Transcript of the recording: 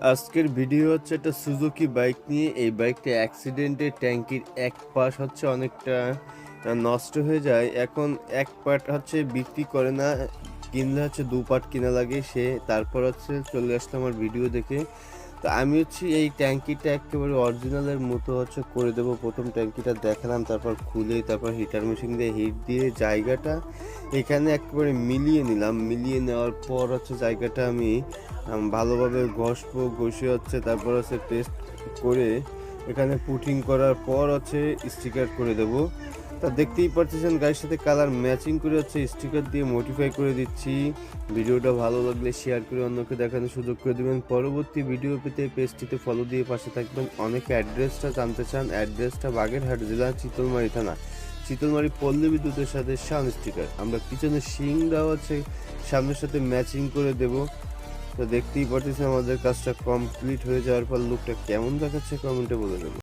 আজকের ভিডিও হচ্ছে একটা সুজুকি বাইক নিয়ে। এই বাইকটা অ্যাক্সিডেন্টে ট্যাঙ্কির এক পাশ হচ্ছে অনেকটা নষ্ট হয়ে যায়। এখন এক পার্ট হচ্ছে বিক্রি করে না, কিনলে হচ্ছে দু পার্ট কিনা লাগে সে। তারপর হচ্ছে চলে আসতো আমার ভিডিও দেখে। তো আমি হচ্ছে এই ট্যাঙ্কিটা একেবারে অরিজিনালের মতো হচ্ছে করে দেবো। প্রথম ট্যাঙ্কিটা দেখালাম, তারপর খুলে, তারপর হিটার মেশিন দিয়ে হিট দিয়ে জায়গাটা এখানে একেবারে মিলিয়ে নিলাম। মিলিয়ে নেওয়ার পর হচ্ছে জায়গাটা আমি ভালোভাবে ঘষবো, ঘষে হচ্ছে তারপর হচ্ছে টেস্ট করে এখানে পুটিং করার পর হচ্ছে স্টিকার করে দেব। তা দেখতেই পাচ্ছেন গাড়ির সাথে কালার ম্যাচিং করে হচ্ছে স্টিকার দিয়ে মডিফাই করে দিচ্ছি। ভিডিওটা ভালো লাগলে শেয়ার করে অন্যকে দেখানোর সুযোগ করে দেবেন। পরবর্তী ভিডিও পেতে পেজটিতে ফলো দিয়ে পাশে থাকবেন। অনেকে অ্যাড্রেসটা জানতে চান অ্যাড্রেসটা বাগেরহাট জেলা চিতলমারি থানা। চিতলমারি পল্লী বিদ্যুতের সাথে সাউন্ড স্টিকার আমরা পিছনে শিংটাও আছে, সামনের সাথে ম্যাচিং করে দেব। তো দেখতেই পাচ্ছেন আমাদের কাজটা কমপ্লিট হয়ে যাওয়ার পর লুকটা কেমন দেখাচ্ছে কমেন্টে বলে দেবো।